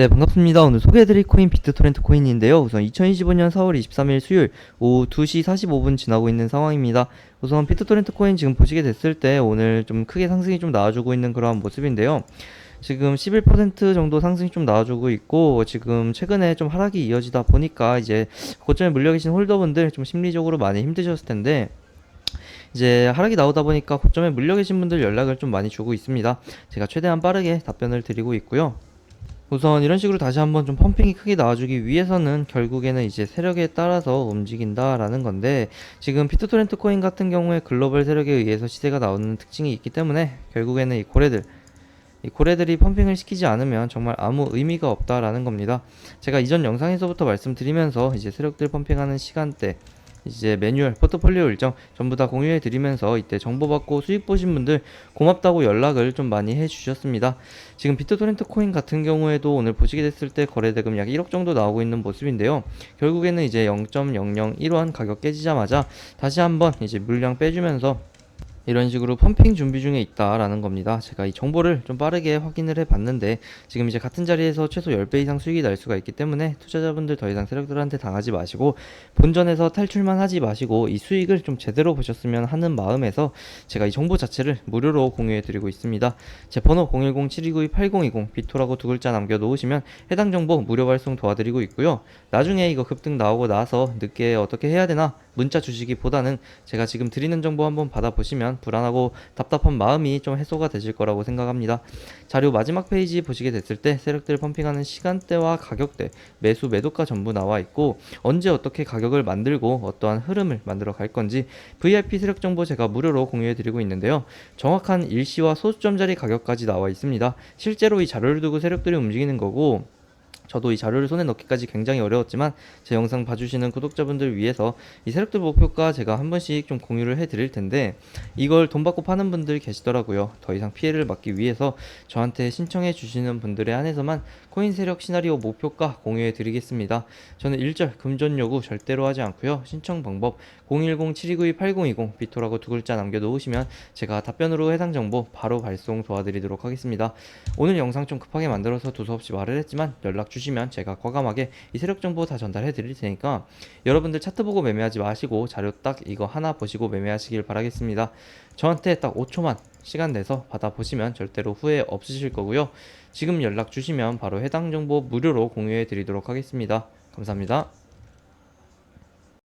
네, 반갑습니다. 오늘 소개해드릴 코인 비트토렌트 코인인데요. 우선 2025년 4월 23일 수요일 오후 2시 45분 지나고 있는 상황입니다. 우선 비트토렌트 코인 지금 보시게 됐을 때 오늘 좀 크게 상승이 좀 나와주고 있는 그러한 모습인데요. 지금 11% 정도 상승이 좀 나와주고 있고 지금 최근에 좀 하락이 이어지다 보니까 이제 고점에 물려 계신 홀더분들 좀 심리적으로 많이 힘드셨을 텐데 이제 하락이 나오다 보니까 고점에 물려 계신 분들 연락을 좀 많이 주고 있습니다. 제가 최대한 빠르게 답변을 드리고 있고요. 우선 이런 식으로 다시 한번 좀 펌핑이 크게 나와주기 위해서는 결국에는 이제 세력에 따라서 움직인다라는 건데 지금 비트토렌트 코인 같은 경우에 글로벌 세력에 의해서 시세가 나오는 특징이 있기 때문에 결국에는 이 고래들 이 고래들이 펌핑을 시키지 않으면 정말 아무 의미가 없다라는 겁니다. 제가 이전 영상에서부터 말씀드리면서 이제 세력들 펌핑하는 시간대 이제 매뉴얼, 포트폴리오 일정 전부 다 공유해 드리면서 이때 정보 받고 수익 보신 분들 고맙다고 연락을 좀 많이 해 주셨습니다. 지금 비트토렌트 코인 같은 경우에도 오늘 보시게 됐을 때 거래 대금 약 1억 정도 나오고 있는 모습인데요. 결국에는 이제 0.001원 가격 깨지자마자 다시 한번 이제 물량 빼주면서 이런 식으로 펌핑 준비 중에 있다라는 겁니다. 제가 이 정보를 좀 빠르게 확인을 해 봤는데 지금 이제 같은 자리에서 최소 10배 이상 수익이 날 수가 있기 때문에 투자자분들 더 이상 세력들한테 당하지 마시고 본전에서 탈출만 하지 마시고 이 수익을 좀 제대로 보셨으면 하는 마음에서 제가 이 정보 자체를 무료로 공유해 드리고 있습니다. 제 번호 010-7292-8020 비토라고 두 글자 남겨 놓으시면 해당 정보 무료 발송 도와드리고 있고요. 나중에 이거 급등 나오고 나서 늦게 어떻게 해야 되나 문자 주시기보다는 제가 지금 드리는 정보 한번 받아보시면 불안하고 답답한 마음이 좀 해소가 되실 거라고 생각합니다. 자료 마지막 페이지 보시게 됐을 때 세력들 펌핑하는 시간대와 가격대, 매수 매도가 전부 나와 있고 언제 어떻게 가격을 만들고 어떠한 흐름을 만들어 갈 건지 VIP 세력 정보 제가 무료로 공유해 드리고 있는데요. 정확한 일시와 소수점 자리 가격까지 나와 있습니다. 실제로 이 자료를 두고 세력들이 움직이는 거고 저도 이 자료를 손에 넣기까지 굉장히 어려웠지만 제 영상 봐주시는 구독자분들 위해서 이 세력들 목표가 제가 한 번씩 좀 공유를 해 드릴 텐데 이걸 돈 받고 파는 분들 계시더라고요. 더 이상 피해를 막기 위해서 저한테 신청해 주시는 분들에 한해서만 코인 세력 시나리오 목표가 공유해 드리겠습니다. 저는 일절 금전 요구 절대로 하지 않고요. 신청 방법 010-7292-8020 비토라고 두 글자 남겨 놓으시면 제가 답변으로 해당 정보 바로 발송 도와드리도록 하겠습니다. 오늘 영상 좀 급하게 만들어서 두서없이 말을 했지만 연락 주시면 제가 과감하게 이 세력 정보 다 전달해 드릴 테니까 여러분들 차트 보고 매매하지 마시고 자료 딱 이거 하나 보시고 매매하시길 바라겠습니다. 저한테 딱 5초만 시간 내서 받아보시면 절대로 후회 없으실 거고요. 지금 연락 주시면 바로 해당 정보 무료로 공유해 드리도록 하겠습니다. 감사합니다.